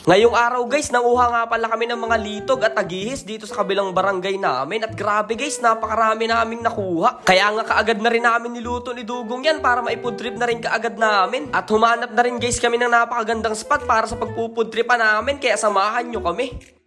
Ngayong araw guys, nanguha nga pala kami ng mga litog at agihis dito sa kabilang barangay namin. At grabe guys, napakarami naming nakuha. Kaya nga kaagad na rin namin niluto ni Dugong yan para maipudrip na rin kaagad namin. At humanap na rin guys kami ng napakagandang spot para sa pagpupudripan namin. Kaya samahan nyo kami.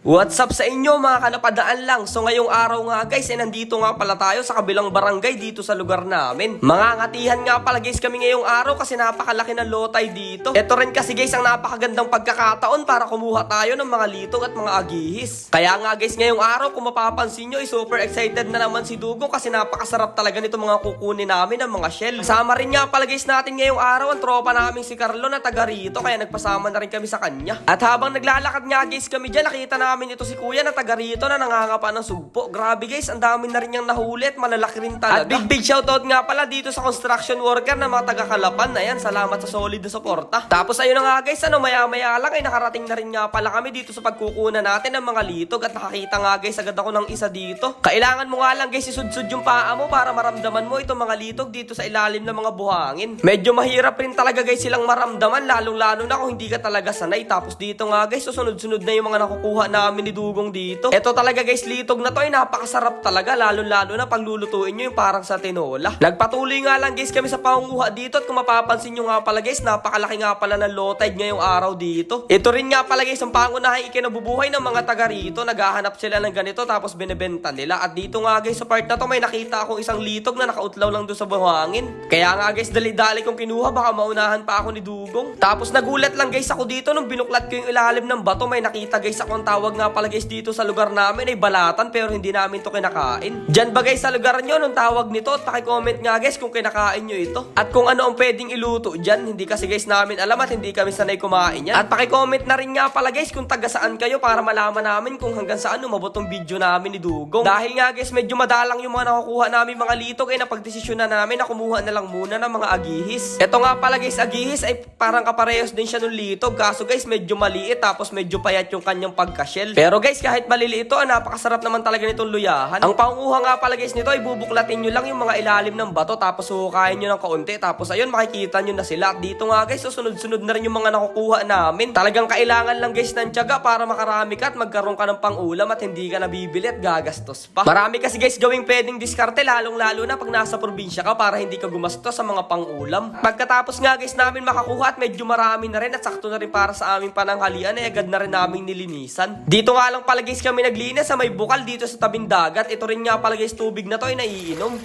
What's up sa inyo mga kanapadaan lang? So ngayong araw nga guys, eh nandito nga pala tayo sa kabilang barangay dito sa lugar namin. Mga ngatihan nga pala guys kami ngayong araw kasi napakalaki ng lotay dito. Ito rin kasi guys ang napakagandang pagkakataon para kumuha tayo ng mga litong at mga agihis. Kaya nga guys ngayong araw kung mapapansin nyo, eh, super excited na naman si Dugo kasi napakasarap talaga nito mga kukunin namin ng mga shell. Kasama rin nga pala guys natin ngayong araw ang tropa namin si Carlo na taga rito kaya nagpasama na rin kami sa kanya. At habang naglalakad nga guys kami dyan, nakita namin ito si kuya na taga rito na nangangapa ng sugpo. Grabe guys, ang dami na rin niyang nahuli at malalaki rin talaga. At big big shoutout nga pala dito sa construction worker na mga taga Kalapan. Ayan, salamat sa solid na suporta. Tapos ayun na nga guys, ano maya maya lang ay nakarating na rin nga pala kami dito sa pagkukunan natin ng mga litog at nakakita nga guys agad ako ng isa dito. Kailangan mo nga lang guys isudsud yung paa mo para maramdaman mo itong mga litog dito sa ilalim ng mga buhangin. Medyo mahirap rin talaga guys silang maramdaman lalong lalo na kung hindi ka talaga sanay. Tapos dito nga guys, susunod-sunod na yung mga nakukuha namin ni Dugong dito. Ito talaga guys, litog na to ay napakasarap talaga lalo lalo na pag lulutuin nyo yung parang sa tinola. Nagpatuloy nga lang guys kami sa pangunguha dito at kung mapapansin nyo nga pala guys, napakalaki nga pala ng low tide ngayong araw dito. Ito rin nga pala guys ang pangunahing ikinabubuhay ng mga taga rito. Naghahanap sila ng ganito tapos binebenta nila. At dito nga guys sa part na to may nakita akong isang litog na nakautlaw lang doon sa buhangin. Kaya nga guys, dali-dali kong kinuha baka maunahan pa ako ni Dugong. Tapos nagulat lang guys ako dito nung binuklat ko yung ilalim ng bato. May nakita guys ako ang tawag nga pala guys dito sa lugar namin ay balatan pero hindi namin to kinakain. Diyan ba guys sa lugar nyo nung tawag nito? Paki-comment nga guys kung kinakain nyo ito. At kung ano ang pwedeng iluto dyan. Hindi kasi guys namin alam at hindi kami sanay kumain yan. At paki-comment na rin nga pala guys kung taga saan kayo para malaman namin kung hanggang saan umabot tong video namin ni Dugong. Dahil nga guys medyo madalang yung mga nakukuha namin mga litog ay napagdesisyon na namin na kumuha na lang muna ng mga agihis. Ito nga pala guys agihis ay parang kaparehos din siya ng litog. Kaso guys medyo maliit tapos medyo payat yung kanyang pagka-shell. Pero guys kahit maliliit ito, ah, napakasarap naman talaga nitong luyahan. Ang panguha nga pala guys nito ay bubuklatin nyo lang yung mga ilalim ng bato tapos huhukayin nyo ng kaunti. Tapos ayun makikita nyo na sila. At dito nga guys, susunod-sunod na rin yung mga nakukuha namin. Talagang kailangan lang guys ng tiyaga para makarami ka at magkaroon ka ng pang-ulam at hindi ka nabibili at gagastos pa. Marami kasi guys gawing pwedeng diskarte lalong lalo na pag nasa probinsya ka para hindi ka gumastos sa mga pang-ulam. Pagkatapos nga guys namin makakuha at medyo marami na rin at sakto na rin para sa aming pananghalian ay agad na rin naming nilinisan. Dito nga lang pala guys kami naglinis sa may bukal dito sa tabing dagat. Ito rin nga pala guys tubig na to ay naiinom.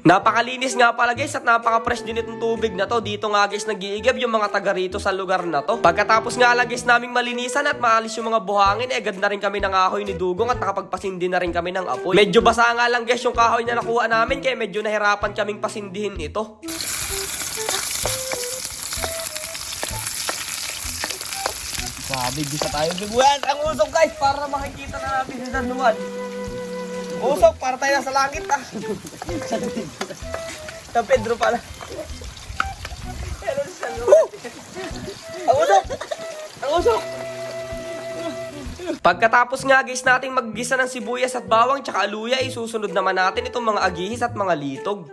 Napakalinis nga pala guys at napaka-fresh din itong tubig na to. Dito nga guys nag-iigib yung mga taga rito sa lugar na to. Pagkatapos nga lang guys naming malinisan at maalis yung mga buhangin, eh agad na rin kami ng kahoy ni Dugong at nakapagpasindi na rin kami ng apoy. Medyo basa nga lang guys yung kahoy na nakuha namin kaya medyo nahirapan kaming pasindihin ito. Sabi, bisa tayo biguan. Ang usok guys, para makikita na natin si San Juan. Usok, para tayo nasa langit ah. Sa Pedro pala. Pero si San Juan. Ang usok! Ang usok! Pagkatapos nga guys nating maggisa ng sibuyas at bawang tsaka aluya, isusunod naman natin itong mga agihis at mga litog.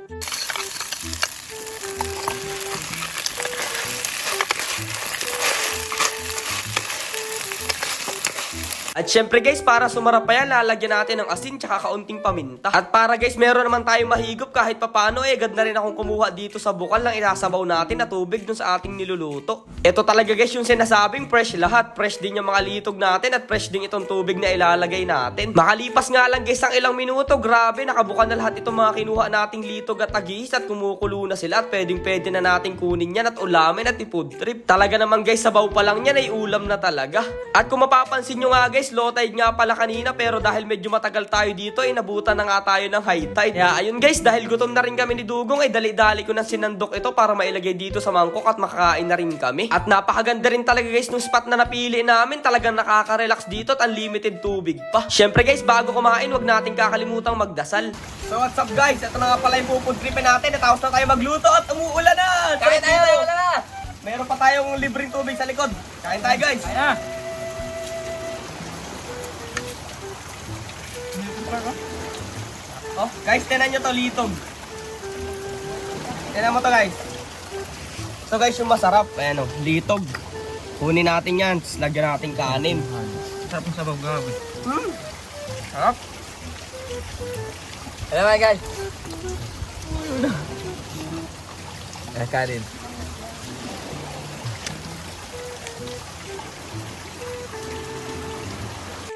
At syempre guys, para sumarap pa yan, lalagyan natin ng asin tsaka kaunting paminta. At para guys, meron naman tayong mahigop kahit papano, eh, agad na rin akong kumuha dito sa bukal ng inasabaw natin na tubig dun sa ating niluluto. Ito talaga guys yung sinasabing fresh lahat. Fresh din yung mga litog natin at fresh din itong tubig na ilalagay natin. Makalipas nga lang guys ang ilang minuto, grabe, nakabuka na lahat itong mga kinuha nating litog at agis at kumukulo na sila at pwedeng pwede na nating kunin yan at ulamin at ifood trip. Talaga naman guys, sabaw pa lang yan ay ulam na talaga. At kung mapapansin nyo nga guys, low tide nga pala kanina pero dahil medyo matagal tayo dito ay nabutan na nga tayo ng high tide. Kaya ayun guys, dahil gutom na rin kami ni Dugong ay dali-dali ko na sinandok ito para mailagay dito sa mangkok at makakain na rin kami. At napakaganda rin talaga guys nung spot na napili namin. Talagang nakaka-relax dito at unlimited tubig pa. Syempre guys, bago kumain, wag natin kakalimutang magdasal. So what's up guys? Ito na nga pala yung pupudripin natin. Natapos na tayo magluto at umuulan na! Kain tayo. Meron pa tayong libreng tubig sa likod. Kain tayo guys. Kaya. Oh, guys, tinan nyo to litog. Tignan mo to guys. So guys, yung masarap, ayan o, litog. Kunin natin yan, tapos lagyan natin kanin. Sarap ng sabaw gabi. Hmm. Sarap. Alam mo guys. Eh, kanin.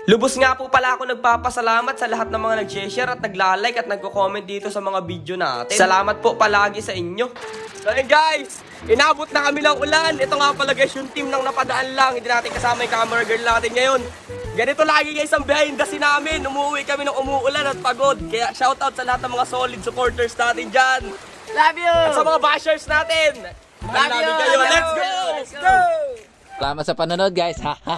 Lubos nga po pala ako nagpapasalamat sa lahat ng mga nag-share at nagla-like at nagko-comment dito sa mga video natin. Salamat po palagi sa inyo. So ayun guys, inabot na kami ng ulan. Ito nga pala guys, yung team ng napadaan lang. Hindi natin kasama yung camera girl natin ngayon. Ganito lagi guys ang behind the scene namin. Umuwi kami ng umuulan at pagod. Kaya shoutout sa lahat ng mga solid supporters natin dyan. Love you! At sa mga bashers natin. Love you! kayo. Love Let's go! Let's Let's go! Salamat sa panonood guys. Ha ha.